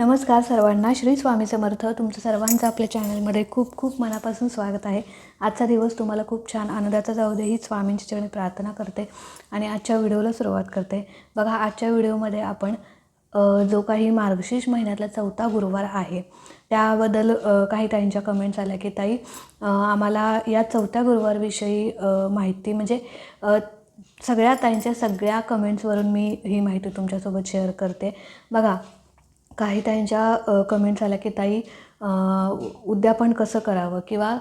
नमस्कार सर्वांना. श्री स्वामी समर्थ तुमचं सर्वांचं आपल्या चॅनलमध्ये खूप खूप मनापासून स्वागत आहे. आजचा दिवस तुम्हाला खूप छान आनंदाचा जाऊ दे ही स्वामींची चरणी प्रार्थना करते आणि आजच्या व्हिडिओला सुरुवात करते. बघा आजच्या व्हिडिओमध्ये आपण जो काही मार्गशीर्ष महिन्यातला चौथा गुरुवार आहे त्याबद्दल काही ताईंच्या कमेंट्स आल्या की ताई आम्हाला या चौथ्या गुरुवारविषयी माहिती म्हणजे सगळ्या ताईंच्या सगळ्या कमेंट्सवरून मी ही माहिती तुमच्यासोबत शेअर करते. बघा काही ताईंच्या कमेंट्स आल्या की ताई उद्यापन कसं करावं किंवा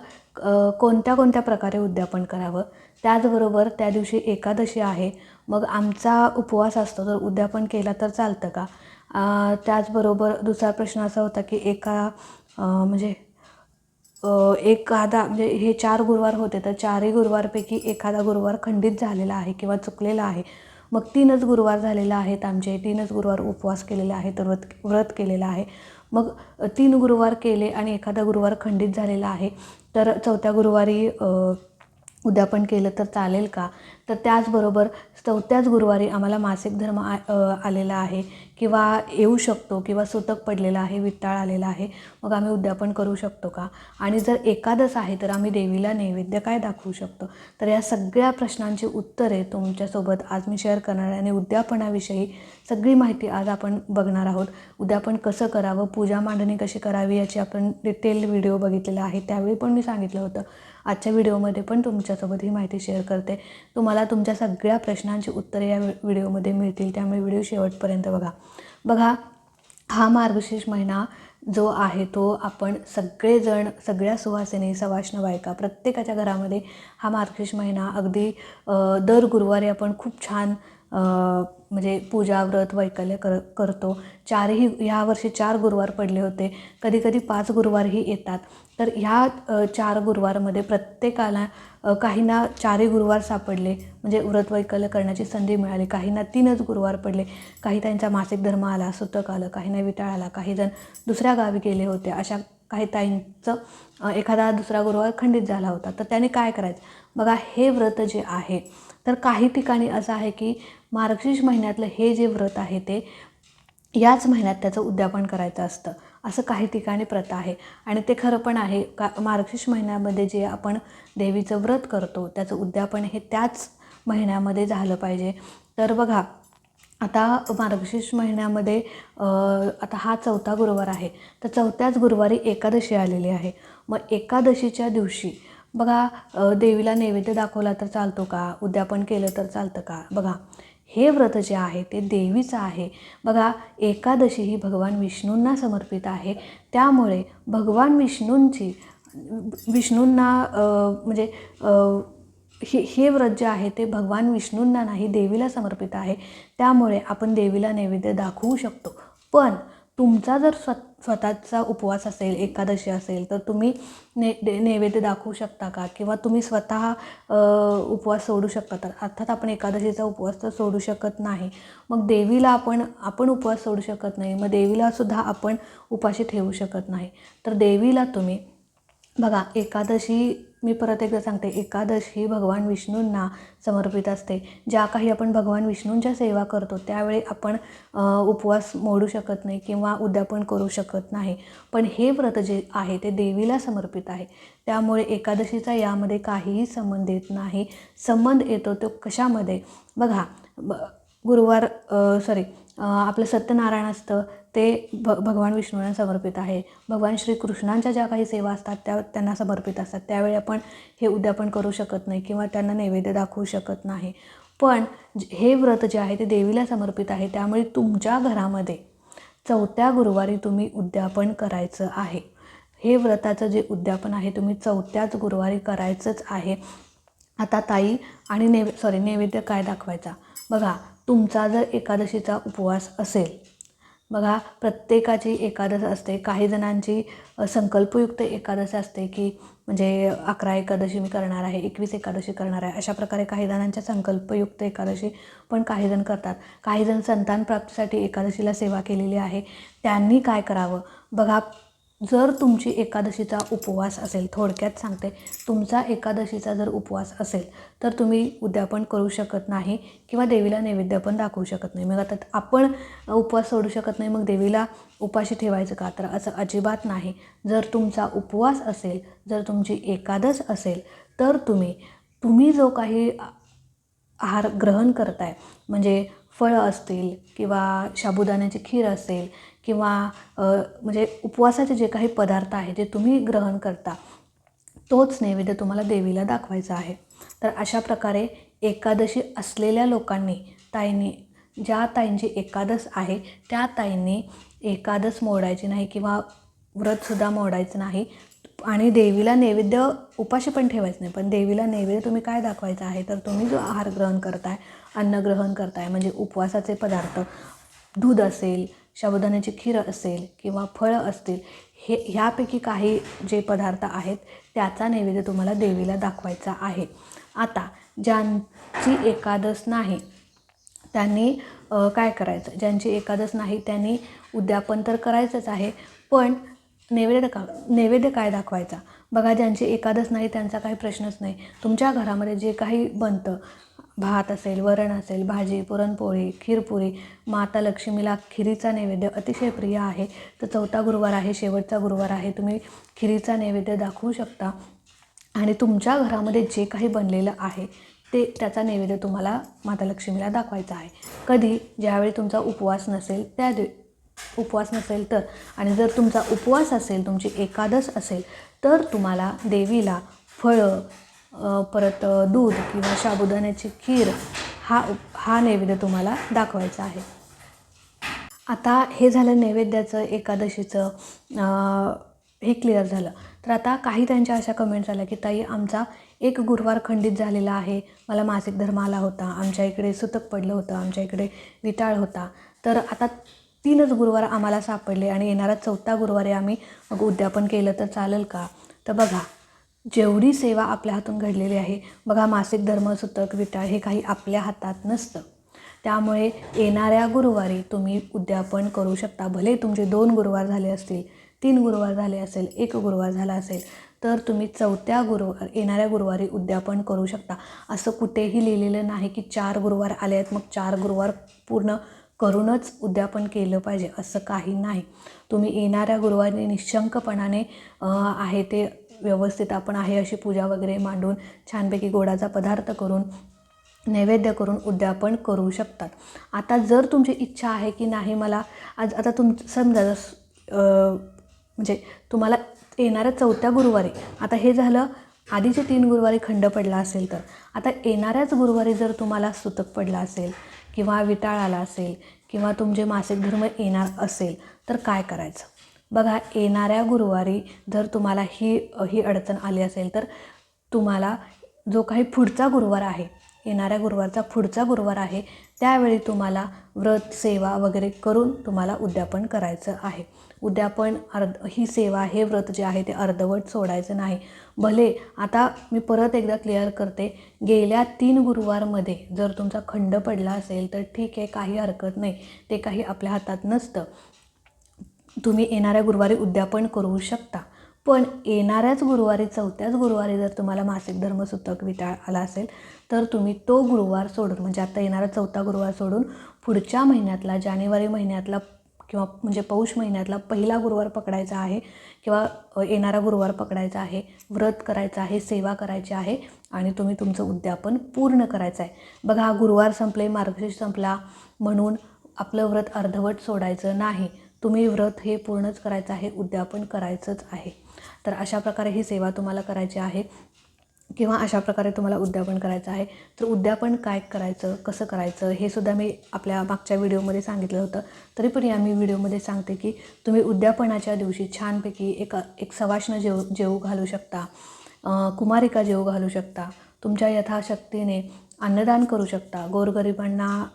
कोणत्या कोणत्या प्रकारे उद्यापन करावं? त्याचबरोबर त्या दिवशी एकादशी आहे. मग आमचा उपवास असतो. तर उद्यापन केला तर चालतं का? त्याचबरोबर दुसरा प्रश्न असा होता की एका म्हणजे एखादा म्हणजे हे चार गुरुवार होते. तर चारही गुरुवारपैकी एखादा गुरुवार खंडित झालेला आहे किंवा चुकलेला आहे. मग तीनच गुरुवार झालेलं आहेत आमचे तीनच गुरुवार उपवास केलेले आहेत व्रत व्रत केलेलं आहे. मग तीन गुरुवार केले आणि एखादा गुरुवार खंडित झालेला आहे तर चौथ्या गुरुवारी उद्या उद्यापन केलं तर चालेल का? तर त्याचबरोबर चौथ्याच गुरुवारी आम्हाला मासिक धर्म आ आलेला आहे किंवा येऊ शकतो किंवा सुतक पडलेला आहे वित्ताळ आलेला आहे मग आम्ही उद्यापन करू शकतो का? आणि जर एकादश आहे तर आम्ही देवीला नैवेद्य काय दाखवू शकतो? तर या सगळ्या प्रश्नांची उत्तरे तुमच्यासोबत आज मी शेअर करणार आहे आणि उद्यापनाविषयी सगळी माहिती आज आपण बघणार आहोत. उद्यापन कसं करावं पूजा मांडणी कशी करावी याची आपण डिटेल व्हिडिओ बघितलेला आहे. त्यावेळी पण मी सांगितलं होतं. आजच्या व्हिडिओमध्ये पण तुमच्यासोबत ही माहिती शेअर करते. तुम्हाला तुमच्या सगळ्या प्रश्नांची उत्तरे या व्हिडिओमध्ये मिळतील. त्यामुळे व्हिडिओ शेवटपर्यंत बघा. बघा हा मार्गशीर्ष महिना जो आहे तो आपण सगळेजण सगळ्या सुवासिनी सवाष्ण बायका प्रत्येकाच्या घरामध्ये हा मार्गशीर्ष महिना अगदी दर गुरुवारी आपण खूप छान म्हणजे पूजा व्रत वैकल्य कर करतो. चारही ह्या वर्षी चार गुरुवार पडले होते. कधी कधी पाच गुरुवारही येतात. तर ह्या चार गुरुवारमध्ये प्रत्येकाला काहींना चारही गुरुवार सापडले. म्हणजे व्रत वैकल्य करण्याची संधी मिळाली. काहींना तीनच गुरुवार पडले. काही त्यांचा मासिक धर्म आला सुतक आलं काहींना विटाळ आला काही जण दुसऱ्या गावी गेले होते. अशा काही ताईंचं एखादा दुसरा गुरुवार खंडित झाला होता. तर त्याने काय करायचं? बघा हे व्रत जे आहे तर काही ठिकाणी असं आहे की मार्गशीर्ष महिन्यातलं हे जे व्रत आहे ते याच महिन्यात त्याचं उद्यापन करायचं असतं. असं काही ठिकाणी प्रथा आहे. आणि ते खरं पण आहे का मार्गशीर्ष महिन्यामध्ये जे आपण देवीचं व्रत करतो त्याचं उद्यापन हे त्याच महिन्यामध्ये झालं पाहिजे. तर बघा आता मार्गशीर्ष महिन्यामध्ये आता हा चौथा गुरुवार आहे. तर चौथ्याच गुरुवारी एकादशी आलेली आहे. मग एकादशीच्या दिवशी बघा देवीला नैवेद्य दाखवला तर चालतो का? उद्यापन केलं तर चालतं का? बघा हे व्रत जे आहे ते देवीचं आहे. बघा एकादशी ही भगवान विष्णूंना समर्पित आहे. त्यामुळे भगवान विष्णूंची विष्णूंना म्हणजे हे हे व्रत जे आहे ते भगवान विष्णूंना नाही देवीला समर्पित आहे. त्यामुळे आपण देवीला नैवेद्य दाखवू शकतो. पण तुमचा जर स्व स्वतःचा उपवास असेल एकादशी असेल तर तुम्ही ने दे नैवेद्य दाखवू शकता का? किंवा तुम्ही स्वतः उपवास सोडू शकता? तर अर्थात आपण एकादशीचा उपवास तर सोडू शकत नाही. मग देवीला आपण आपण उपवास सोडू शकत नाही. मग देवीलासुद्धा आपण उपाशी ठेवू शकत नाही. तर देवीला तुम्ही बघा एकादशी मी परत एकदा सांगते एकादशी भगवान विष्णूंना समर्पित असते. ज्या काही आपण भगवान विष्णूंच्या सेवा करतो त्यावेळी आपण उपवास मोडू शकत नाही किंवा उद्यापन करू शकत नाही. पण हे व्रत जे आहे ते देवीला समर्पित आहे. त्यामुळे एकादशीचा यामध्ये काहीही संबंध येत नाही. संबंध येतो तो कशामध्ये? बघा ब गुरुवार सॉरी आपलं सत्यनारायण असतं ते भ भगवान विष्णूंना समर्पित आहे. भगवान श्रीकृष्णांच्या ज्या काही सेवा असतात त्या त्यांना समर्पित असतात. त्यावेळी आपण हे उद्यापन करू शकत नाही किंवा त्यांना नैवेद्य दाखवू शकत नाही. पण ज- हे व्रत जे आहे ते देवीला समर्पित आहे. त्यामुळे तुमच्या घरामध्ये चौथ्या गुरुवारी तुम्ही उद्यापन करायचं आहे. हे व्रताचं जे उद्यापन आहे तुम्ही चौथ्याच गुरुवारी करायचंच आहे. आता ताई आणि नैवे सॉरी नैवेद्य काय दाखवायचा? बघा तुमचा जर एकादशीचा उपवास असेल बघा प्रत्येकाची एकादश असते. काही जणांची संकल्पयुक्त एकादशी असते की म्हणजे अकरा एकादशी मी करणार आहे एकवीस एकादशी करणार आहे अशा प्रकारे काही जणांच्या संकल्पयुक्त एकादशी पण काही जण करतात. काही जण संतान प्राप्तीसाठी एकादशीला सेवा केलेली आहे. त्यांनी काय करावं? बघा जर तुमची एकादशीचा उपवास असेल थोडक्यात सांगते तुमचा एकादशीचा जर उपवास असेल तर तुम्ही उद्यापन करू शकत नाही किंवा देवीला नैवेद्य पण दाखवू शकत नाही. मग आता आपण उपवास सोडू शकत नाही मग देवीला उपाशी ठेवायचं का? तर असं अजिबात नाही. जर तुमचा उपवास असेल जर तुमची एकादश असेल तर तुम्ही तुम्ही जो काही आहार ग्रहण करताय म्हणजे फळं असतील किंवा साबुदाण्याची खीर असेल किंवा म्हणजे उपवासाचे जे काही पदार्थ आहे जे तुम्ही ग्रहण करता तोच नैवेद्य तुम्हाला देवीला दाखवायचा आहे. तर अशा प्रकारे एकादशी असलेल्या लोकांनी ताईंनी ज्या ताईंची एकादश आहे त्या ताईंनी एकादश मोडायची नाही किंवा व्रतसुद्धा मोडायचं नाही आणि देवीला नैवेद्य उपाशी पण ठेवायचं नाही. पण देवीला नैवेद्य तुम्ही काय दाखवायचं आहे? तर तुम्ही जो आहार ग्रहण करताय अन्न ग्रहण करताय म्हणजे उपवासाचे पदार्थ दूध असेल साबुदाण्याची खीर असेल किंवा फळं असतील हे ह्यापैकी काही जे पदार्थ आहेत त्याचा नैवेद्य तुम्हाला देवीला दाखवायचा आहे. आता ज्यांची एकादश नाही त्यांनी काय करायचं? ज्यांची एकादश नाही त्यांनी उद्यापन तर करायचंच आहे पण नैवेद्य का नैवेद्य काय दाखवायचा? बघा ज्यांची एकादश नाही त्यांचा काही प्रश्नच नाही. तुमच्या घरामध्ये जे काही बनतं भात असेल वरण असेल भाजी पुरणपोळी खीरपुरी माता लक्ष्मीला खिरीचा नैवेद्य अतिशय प्रिय आहे. तर चौथा गुरुवार आहे शेवटचा गुरुवार आहे. तुम्ही खिरीचा नैवेद्य दाखवू शकता. आणि तुमच्या घरामध्ये जे काही बनलेलं आहे ते त्याचा नैवेद्य तुम्हाला माता लक्ष्मीला दाखवायचा आहे. कधी ज्यावेळी तुमचा उपवास नसेल त्या दि उपवास नसेल तर आणि जर तुमचा उपवास असेल तुमची एकादश असेल तर तुम्हाला देवीला फळं परत दूध किंवा साबुदाण्याची खीर हा हा नैवेद्य तुम्हाला दाखवायचा आहे. आता हे झालं नैवेद्याचं एकादशीचं हे क्लिअर झालं. तर आता काही त्यांच्या अशा कमेंट्स आल्या की ताई आमचा एक गुरुवार खंडित झालेला आहे. मला मासिक धर्म आला होता. आमच्या इकडे सुतक पडलं होतं. आमच्या इकडे विटाळ होता. तर आता तीनच गुरुवार आम्हाला सापडले आणि येणारा चौथा गुरुवारी आम्ही मग उद्यापन केलं तर चालेल का? तर बघा जेवढी सेवा आपल्या हातून घडलेली आहे बघा मासिक धर्म सुतक विटाळ हे काही आपल्या हातात नसतं. त्यामुळे येणाऱ्या गुरुवारी तुम्ही उद्यापन करू शकता. भले तुमचे दोन गुरुवार झाले असतील तीन गुरुवार झाले असेल एक गुरुवार झाला असेल तर तुम्ही चौथ्या गुरुवार येणाऱ्या गुरुवारी उद्यापन करू शकता. असं कुठेही लिहिलेलं नाही की चार गुरुवार आले आहेत मग चार गुरुवार पूर्ण करूनच उद्यापन केलं पाहिजे असं काही नाही. तुम्ही येणाऱ्या गुरुवारी निशंकपणाने आहे ते व्यवस्थित आपण आहे अशी पूजा वगैरे मांडून छानपैकी गोडाचा पदार्थ करून नैवेद्य करून उद्यापन करू शकतात. आता जर तुमची इच्छा आहे की नाही मला आज आता तुम समजा म्हणजे तुम्हाला येणाऱ्या चौथ्या गुरुवारी आता हे झालं आधीचे तीन गुरुवारी खंड पडला असेल तर आता येणाऱ्याच गुरुवारी जर तुम्हाला सुतक पडला असेल किंवा विटाळ आला असेल किंवा तुमचे मासिक धर्म येणार असेल तर काय करायचं? बघा येणाऱ्या गुरुवारी जर तुम्हाला ही ही अडचण आली असेल तर तुम्हाला जो काही पुढचा गुरुवार आहे येणाऱ्या गुरुवारचा पुढचा गुरुवार आहे त्यावेळी तुम्हाला व्रत सेवा वगैरे करून तुम्हाला उद्यापन करायचं आहे. उद्यापन अर्ध ही सेवा हे व्रत जे आहे ते अर्धवट सोडायचं नाही. भले आता मी परत एकदा क्लिअर करते गेल्या तीन गुरुवारमध्ये जर तुमचा खंड पडला असेल तर ठीक आहे काही हरकत नाही. ते काही आपल्या हातात नसतं. तुम्ही येणाऱ्या गुरुवारी उद्यापन करू शकता. पण येणाऱ्याच गुरुवारी चौथ्याच गुरुवारी जर तुम्हाला मासिक धर्म सुतक विटाळ आला असेल तर तुम्ही तो गुरुवार सोडून म्हणजे आता येणारा चौथा गुरुवार सोडून पुढच्या महिन्यातला जानेवारी महिन्यातला किंवा म्हणजे पौष महिन्यातला पहिला गुरुवार पकडायचा आहे किंवा येणारा गुरुवार पकडायचा आहे व्रत करायचं आहे सेवा करायची आहे आणि तुम्ही तुमचं उद्यापन पूर्ण करायचं आहे. बघा हा गुरुवार संपले मार्गशीर्ष संपला म्हणून आपलं व्रत अर्धवट सोडायचं नाही. तुम्ही व्रत हे पूर्णच करायचं आहे उद्यापन करायचंच आहे. तर अशा प्रकारे ही सेवा तुम्हाला करायची आहे किंवा अशा प्रकारे तुम्हाला उद्यापन करायचं आहे. तर उद्यापन काय करायचं कसं करायचं हे सुद्धा मी आपल्या मागच्या व्हिडिओमध्ये सांगितलं होतं. तरी पण या मी व्हिडिओमध्ये सांगते की तुम्ही उद्यापनाच्या दिवशी छानपैकी एक एक सवाष्ण जेव जेवू घालू शकता कुमारिका जेवू घालू शकता तुमच्या यथाशक्तीने अन्नदान करू शकता गोरगरिबांना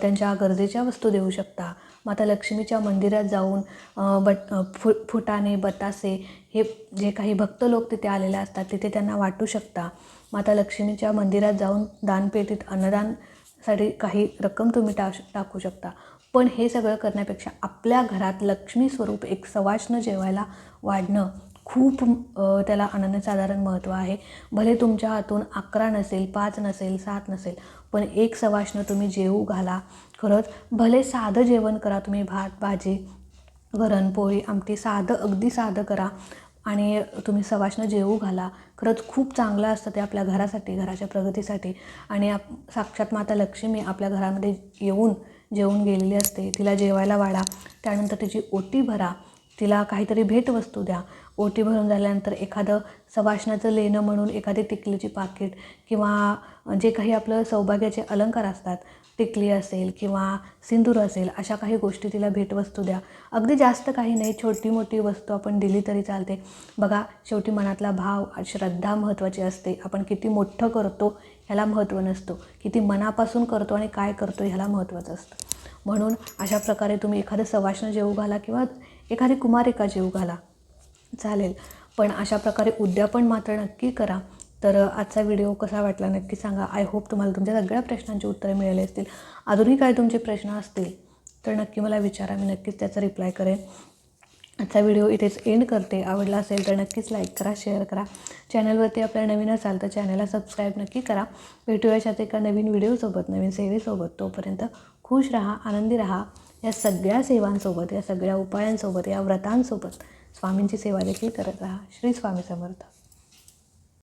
त्यांच्या गरजेच्या वस्तू देऊ शकता माता लक्ष्मीच्या मंदिरात जाऊन बट फु फुटाणे बतासे हे जे काही भक्त लोक तिथे आलेले असतात तिथे त्यांना वाटू शकता. माता लक्ष्मीच्या मंदिरात जाऊन दानपेटीत अन्नदानसाठी काही रक्कम तुम्ही टा टाकू शकता. पण हे सगळं करण्यापेक्षा आपल्या घरात लक्ष्मी स्वरूप एक सवाष्ण जेवायला वाढणं खूप त्याला अनन्यसाधारण महत्त्व आहे. भले तुमच्या हातून अकरा नसेल पाच नसेल सात नसेल पण एक सवाष्ण तुम्ही जेवू घाला. खरंच भले साधं जेवण करा तुम्ही भात भाजी वरणपोळी आमटी साधं अगदी साधं करा आणि तुम्ही सवाशनं जेवू घाला. खरंच खूप चांगलं असतं ते आपल्या घरासाठी घराच्या प्रगतीसाठी. आणि आप साक्षात माता लक्ष्मी आपल्या घरामध्ये येऊन जेवून गेलेली असते. तिला जेवायला वाढा. त्यानंतर तिची ओटी भरा. तिला काहीतरी भेटवस्तू द्या. ओटी भरून झाल्यानंतर एखादं सवाष्णाचं लेणं म्हणून एखादी टिकलीची पाकिट किंवा जे काही आपलं सौभाग्याचे अलंकार असतात टिकली असेल किंवा सिंदूर असेल अशा काही गोष्टी तिला भेटवस्तू द्या. अगदी जास्त काही नाही छोटी मोठी वस्तू आपण दिली तरी चालते. बघा शेवटी मनातला भाव श्रद्धा महत्त्वाची असते. आपण किती मोठं करतो ह्याला महत्त्व नसतो. किती मनापासून करतो आणि काय करतो ह्याला महत्त्वाचं असतं. म्हणून अशा प्रकारे तुम्ही एखादं सवाष्ण जेवू घाला किंवा एखादी कुमारिका जेवू घाला. चालेल. पण अशा प्रकारे उद्यापन मात्र नक्की करा. तर आजचा व्हिडिओ कसा वाटला नक्की सांगा. आय होप तुम्हाला तुमच्या सगळ्या प्रश्नांची उत्तरे मिळाली असतील. अजूनही काय तुमचे प्रश्न असतील तर नक्की मला विचारा. मी नक्कीच त्याचा रिप्लाय करेन. आजचा व्हिडिओ इथेच एंड करते. आवडला असेल तर नक्कीच लाईक करा शेअर करा. चॅनलवरती आपल्या नवीन असाल तर चॅनलला सबस्क्राईब नक्की करा. भेटूयाच्यात एका नवीन व्हिडिओसोबत नवीन सेवेसोबत तोपर्यंत खुश राहा आनंदी राहा. या सगळ्या सेवांसोबत या सगळ्या उपायांसोबत या व्रतांसोबत स्वामींची सेवा देखील करत राहा. श्री स्वामी समर्थ.